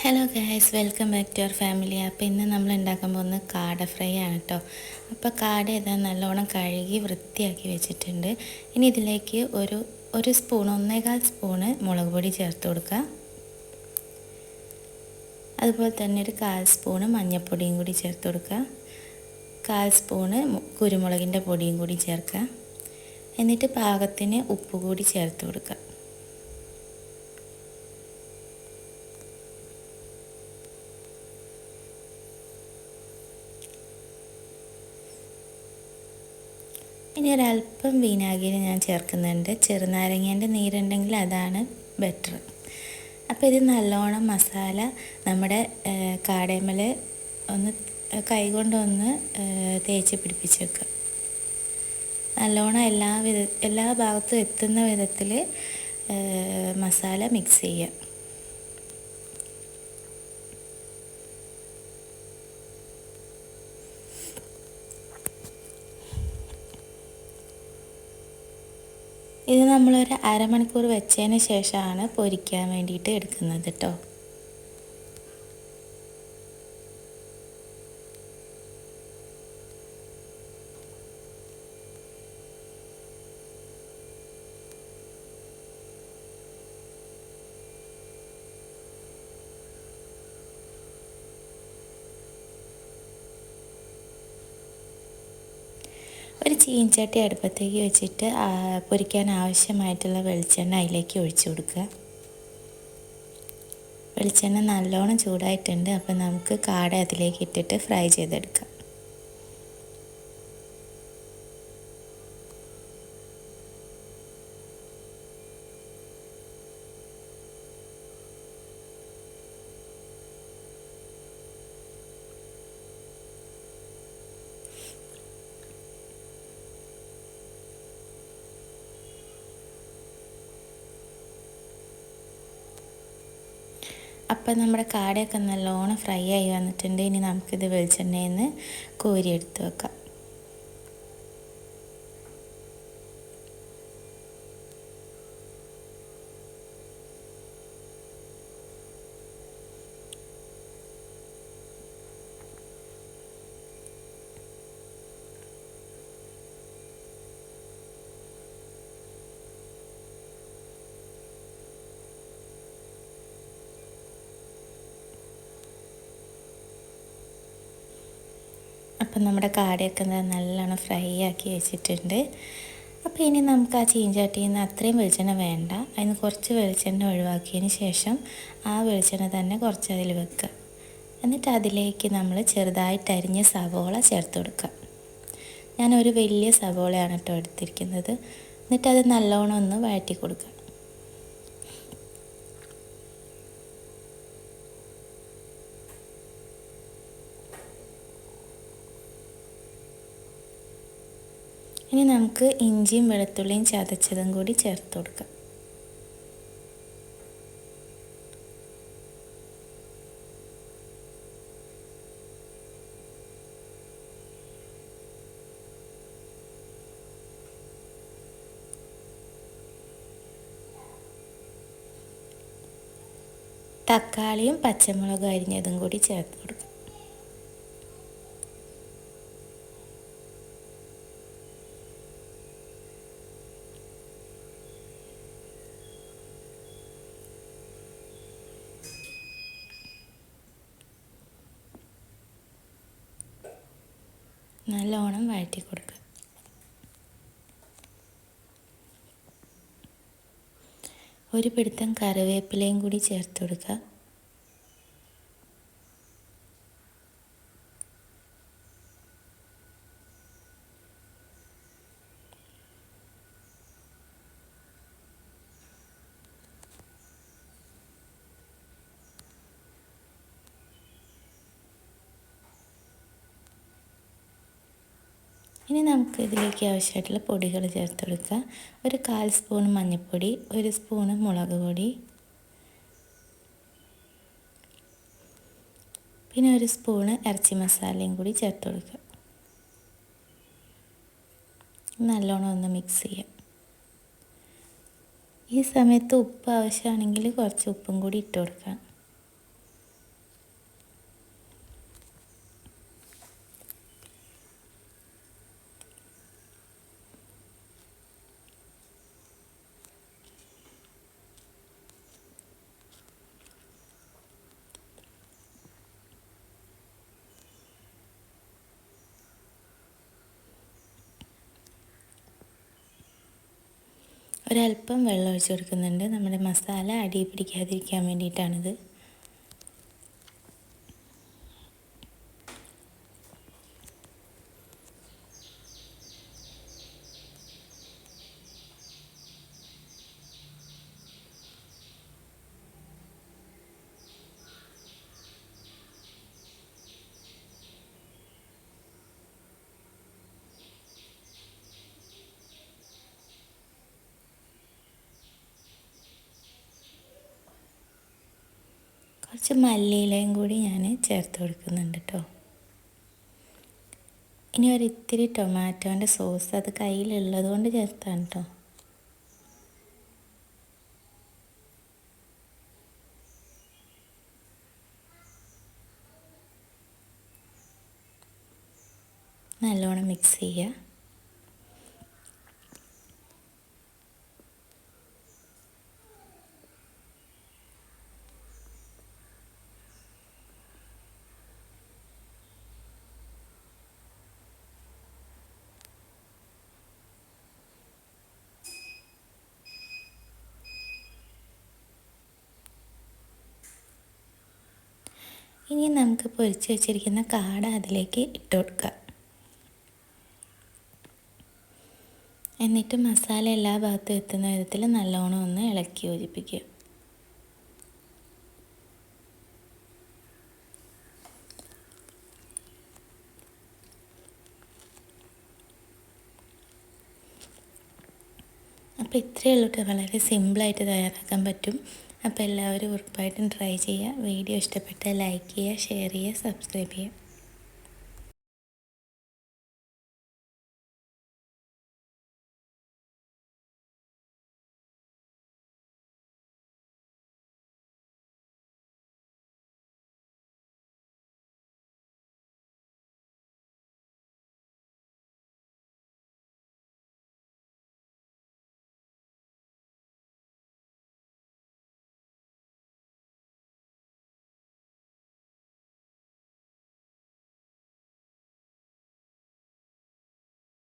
Hello guys welcome back to our family അപ്പോൾ ഇന്ന് നമ്മൾ ഉണ്ടാക്കാൻ പോകുന്നത് കാട ഫ്രൈ ആണ് കേട്ടോ അപ്പോൾ കാട ഏതാ നല്ലോണം കഴുകി വൃത്തിയാക്കി വെച്ചിട്ടുണ്ട്. ഇനി ഇതിലേക്ക് ഒരു ഒരു സ്പൂൺ ഒന്നേകാൽ സ്പൂണ് മുളക് പൊടി ചേർത്ത് കൊടുക്കുക. അതുപോലെ തന്നെ ഒരു കാൽ സ്പൂണ് മഞ്ഞൾപ്പൊടിയും കൂടി ചേർത്ത് കൊടുക്കുക. കാൽ സ്പൂണ് കുരുമുളകിന്റെ പൊടിയും കൂടി ചേർക്കുക. എന്നിട്ട് പാകത്തിന് ഉപ്പ് കൂടി ചേർത്ത് കൊടുക്കുക. ഇനി ഒരല്പം വിനാഗിരി ഞാൻ ചേർക്കുന്നുണ്ട്. ചെറുനാരങ്ങേന്റെ നീരുണ്ടെങ്കിൽ അതാണ് ബെറ്റർ അപ്പോൾ ഇത് നല്ലോണം മസാല നമ്മുടെ കാടേമൽ ഒന്ന് കൈകൊണ്ടൊന്ന് തേച്ച് പിടിപ്പിച്ച് വെക്കുക നല്ലോണം എല്ലാ വിധ എല്ലാ ഭാഗത്തും എത്തുന്ന വിധത്തിൽ മസാല മിക്സ് ചെയ്യുക ഇത് നമ്മളൊരു അരമണിക്കൂർ വെച്ചതിന് ശേഷമാണ് പൊരിക്കാൻ വേണ്ടിയിട്ട് എടുക്കുന്നത് കേട്ടോ. ഒരു ചീഞ്ചട്ടി അടുപ്പത്തേക്ക് വെച്ചിട്ട് പൊരിക്കാൻ ആവശ്യമായിട്ടുള്ള വെളിച്ചെണ്ണ അതിലേക്ക് ഒഴിച്ചു കൊടുക്കുക. വെളിച്ചെണ്ണ നല്ലോണം ചൂടായിട്ടുണ്ട് അപ്പോൾ നമുക്ക് കാട അതിലേക്ക് ഇട്ടിട്ട് ഫ്രൈ ചെയ്തെടുക്കാം. അപ്പം നമ്മുടെ കാടയൊക്കെ നല്ലോണം ഫ്രൈ ആയി വന്നിട്ടുണ്ട്. ഇനി നമുക്കിത് വെളിച്ചെണ്ണയിൽ നിന്ന് കോരിയെടുത്ത് വെക്കാം. അപ്പം നമ്മുടെ കാടയൊക്കെ നല്ലോണം ഫ്രൈ ആക്കി വെച്ചിട്ടുണ്ട്. അപ്പോൾ ഇനി നമുക്ക് ആ ചീഞ്ചട്ടിയിൽ നിന്ന് അത്രയും വെളിച്ചെണ്ണ വേണ്ട. അതിന് കുറച്ച് വെളിച്ചെണ്ണ ഒഴിവാക്കിയതിന് ശേഷം ആ വെളിച്ചെണ്ണ തന്നെ കുറച്ച് അതിൽ വെക്കുക. എന്നിട്ട് അതിലേക്ക് നമ്മൾ ചെറുതായിട്ട് അരിഞ്ഞ സവോള ചേർത്ത് കൊടുക്കുക. ഞാൻ ഒരു വലിയ സവോളയാണ് കേട്ടോ എടുത്തിരിക്കുന്നത്. എന്നിട്ട് അത് നല്ലോണം ഒന്ന് വഴറ്റി കൊടുക്കുക. ഇനി നമുക്ക് ഇഞ്ചിയും വെളുത്തുള്ളിയും ചതച്ചതും കൂടി ചേർത്ത് കൊടുക്കാം. തക്കാളിയും പച്ചമുളകും അരിഞ്ഞതും കൂടി ചേർത്ത് കൊടുക്കാം. നല്ലോണം വഴറ്റി കൊടുക്കുക ഒരു പിടുത്തം കറിവേപ്പിലയും കൂടി ചേർത്ത് കൊടുക്കുക ഇനി നമുക്ക് ഇതിലേക്ക് ആവശ്യമായിട്ടുള്ള പൊടികൾ ചേർത്ത് കൊടുക്കുക ഒരു കാൽ സ്പൂൺ മഞ്ഞൾപ്പൊടി ഒരു സ്പൂണ് മുളക് പൊടി പിന്നെ ഒരു സ്പൂണ് ഇറച്ചി മസാലയും കൂടി ചേർത്ത് കൊടുക്കുക നല്ലോണം ഒന്ന് മിക്സ് ചെയ്യാം. ഈ സമയത്ത് ഉപ്പ് ആവശ്യമാണെങ്കിൽ കുറച്ച് ഉപ്പും കൂടി ഇട്ട് കൊടുക്കാം. ഒരല്പം വെള്ളം ഒഴിച്ച് കൊടുക്കുന്നുണ്ട്. നമ്മുടെ മസാല അടി പിടിക്കാതിരിക്കാൻ വേണ്ടിയിട്ടാണിത്. കുറച്ച് മല്ലിയിലയും കൂടി ഞാൻ ചേർത്ത് കൊടുക്കുന്നുണ്ട് കേട്ടോ ഇനി ഒരിത്തിരി ടൊമാറ്റോന്റെ സോസ് അത് കയ്യിലുള്ളത് കൊണ്ട് ചേർത്താണ് കേട്ടോ നല്ലോണം മിക്സ് ചെയ്യുക. ഇനി നമുക്ക് പൊരിച്ച് വെച്ചിരിക്കുന്ന കാട അതിലേക്ക് ഇട്ട് കൊടുക്കുക എന്നിട്ട് മസാല എല്ലാ ഭാഗത്തും എത്തുന്ന വിധത്തിൽ നല്ലോണം ഒന്ന് ഇളക്കി യോജിപ്പിക്കുക. അപ്പോൾ ഇത്രയേ ഉള്ളൂ വളരെ സിമ്പിളായിട്ട് തയ്യാറാക്കാൻ പറ്റും. അപ്പോൾ എല്ലാവരും ഉറപ്പായിട്ടും ട്രൈ ചെയ്യുക. വീഡിയോ ഇഷ്ടപ്പെട്ടാൽ ലൈക്ക് ചെയ്യുക ഷെയർ ചെയ്യുക സബ്സ്ക്രൈബ് ചെയ്യുക.